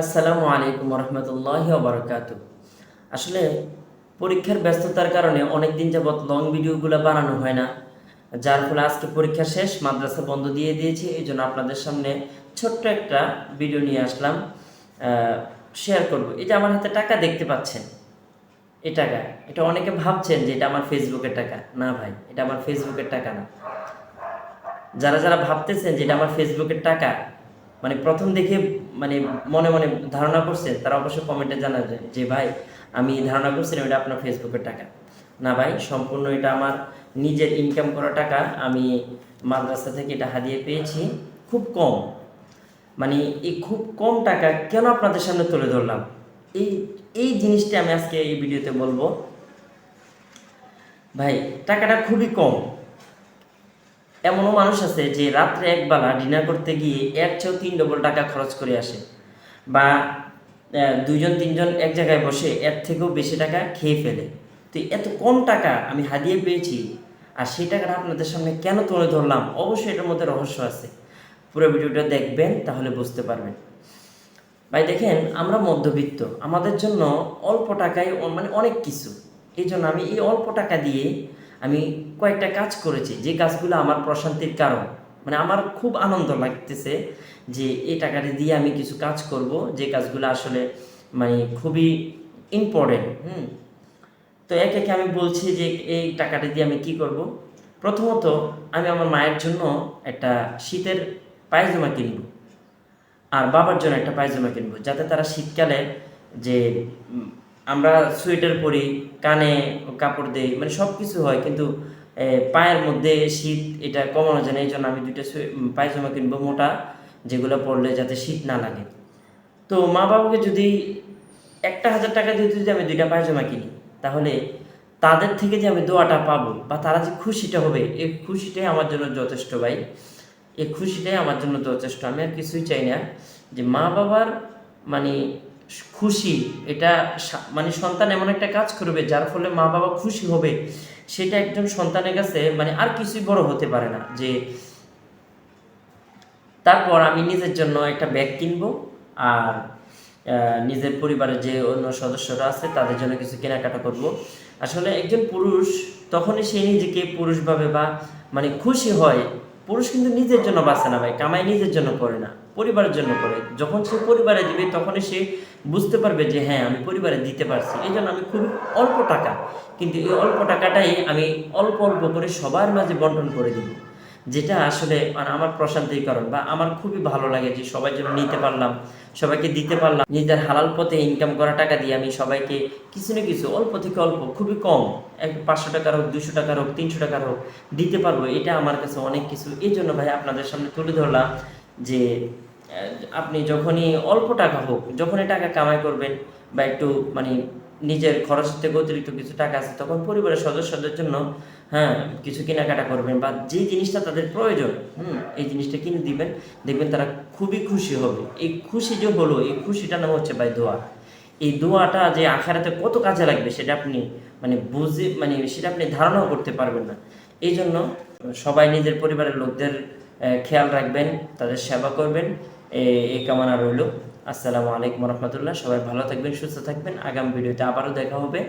আসসালামু আলাইকুম রহমতুল্লাহ বারকাত আসলে পরীক্ষার ব্যস্ততার কারণে অনেক দিন যাবৎ লং ভিডিওগুলো বানানো হয় না, যার ফলে আজকে পরীক্ষা শেষ, মাদ্রাসা বন্ধ দিয়ে দিয়েছি, এই জন্য আপনাদের সামনে ছোট্ট একটা ভিডিও নিয়ে আসলাম শেয়ার করব। এই যে আমার হাতে টাকা দেখতে পাচ্ছেন। এই টাকা। এটা অনেকে ভাবছেন যে এটা আমার ফেসবুকের টাকা। না ভাই, এটা আমার ফেসবুকের টাকা না। যারা যারা ভাবতেছেন যে এটা আমার ফেসবুকের টাকা মানে প্রথম দেখে মানে মনে মনে ধারণা করছে, তারা অবশ্যই কমেন্টে জানাবেন যে ভাই, আমি ধারণা করছিলাম এটা আপনার ফেসবুকের টাকা। না ভাই, সম্পূর্ণ এটা আমার নিজের ইনকাম করা টাকা, আমি মাদ্রাসা থেকে এটা হারিয়ে পেয়েছি, খুব কম। মানে এই খুব কম টাকা কেন আপনাদের সামনে তুলে ধরলাম? এই এই জিনিসটা আমি আজকে এই ভিডিওতে বলব। ভাই, টাকাটা খুবই কম। এমনও মানুষ আছে যে রাত্রে একবেলা ডিনার করতে গিয়ে এর চেয়েও তিন ডবল টাকা খরচ করে আসে বা দুইজন, তিনজন এক জায়গায় বসে এর থেকেও বেশি টাকা খেয়ে ফেলে। তো এত কম টাকা আমি হারিয়ে পেয়েছি আর সেই টাকাটা আপনাদের সামনে কেন তুলে ধরলাম? অবশ্যই এটার মধ্যে রহস্য আছে। পুরো ভিডিওটা দেখবেন, তাহলে বুঝতে পারবেন। ভাই, দেখেন, আমরা মধ্যবিত্ত। আমাদের জন্য অল্প টাকায় মানে অনেক কিছু। এই জন্য আমি এই অল্প টাকা দিয়ে আমি কয়েকটা কাজ করেছি, যে কাজগুলো আমার প্রশান্তির কারণ। মানে আমার খুব আনন্দ লাগতেছে যে এই টাকাটা দিয়ে আমি কিছু কাজ করব, যে কাজগুলো আসলে মানে খুবই ইম্পর্টেন্ট হুম। তো একে একে আমি বলছি যে এই টাকাটা দিয়ে আমি কি করব? প্রথমত আমি আমার মায়ের জন্য একটা শীতের পায়জামা কিনবো, আর বাবার জন্য একটা পায়জামা কিনবো, যাতে তারা শীতকালে যে আমরা সোয়েটার পরি, কানে কাপড় দেই মানে সব কিছু হয়, কিন্তু পায়ের মধ্যে শীত এটা কমানো যায় না, এই জন্য আমি দুইটা পায়জামা কিনবো মোটা, যেগুলো পরলে যাতে শীত না লাগে। তো মা বাবাকে যদি একটা হাজার টাকা দিয়ে যদি আমি দুইটা পায়জামা কিনি, তাহলে তাদের থেকে যে আমি দোয়াটা পাবো, বা তারা যে খুশিটা হবে, এই খুশিটাই আমার জন্য যথেষ্ট ভাই। এই খুশিটাই আমার জন্য যথেষ্ট। আমি আর কিছুই চাই না যে মা বাবার মানে খুশি, এটা মানে সন্তান এমন একটা কাজ করবে যার ফলে মা বাবা খুশি হবে, সেটা একজন সন্তানের কাছে মানে আর কিছুই বড় হতে পারে না যে, তারপর আমি নিজের জন্য একটা ব্যাগ কিনবো আর নিজের পরিবারের যে অন্য সদস্যরা আছে তাদের জন্য কিছু কেনাকাটা করব। আসলে একজন পুরুষ, তখনই সে নিজেকে পুরুষ ভাবে বা মানে খুশি হয়, পুরুষ কিন্তু নিজের জন্য বাঁচে না ভাই, কামাই নিজের জন্য করে না। পরিবারের জন্য করে। যখন সে পরিবারে দিবে, তখনই সে বুঝতে পারবে যে হ্যাঁ আমি পরিবারে দিতে পারছি। এই জন্য আমি খুব অল্প টাকা। কিন্তু এই অল্প টাকাটাই আমি অল্প অল্প করে সবার মাঝে বন্টন করে দিব। যেটা আসলে মানে আমার প্রশান্তির কারণ বা আমার খুবই ভালো লাগে যে, সবাই জন্য নিতে পারলাম, সবাইকে দিতে পারলাম। নিজের হালাল পথে ইনকাম করা টাকা দিয়ে আমি সবাইকে কিছু না কিছু, অল্প থেকে অল্প, খুবই কম, এক পাঁচশো টাকার হোক, দুশো টাকার হোক, তিনশো টাকার হোক, দিতে পারব। এটা আমার কাছে অনেক কিছু। এই জন্য ভাই, আপনাদের সামনে তুলে ধরলাম যে আপনি যখনই অল্প টাকা হোক, যখনই টাকা কামাই করবেন বা একটু মানে নিজের খরচ থেকে অতিরিক্ত কিছু টাকা আছে, তখন পরিবারের সদস্যদের জন্য হ্যাঁ কিছু কেনাকাটা করবেন বা যে জিনিসটা তাদের প্রয়োজন, হুম, এই জিনিসটা কিনে দিবেন, দেখবেন তারা খুবই খুশি হবে। এই খুশি যে হলো, এই খুশিটা নাম হচ্ছে ভাই দোয়া। এই দোয়াটা যে আখারাতে কত কাজে লাগবে সেটা আপনি মানে বুঝে মানে সেটা আপনি ধারণাও করতে পারবেন না। এই জন্য সবাই নিজের পরিবারের লোকদের খেয়াল রাখবেন, তাদের সেবা করবেন। এই কামনা রইল। আসসালামু আলাইকুম রহমতুল্লাহ। সবাই ভালো থাকবেন, সুস্থ থাকবেন। আগাম ভিডিওতে আবারও দেখা হবে।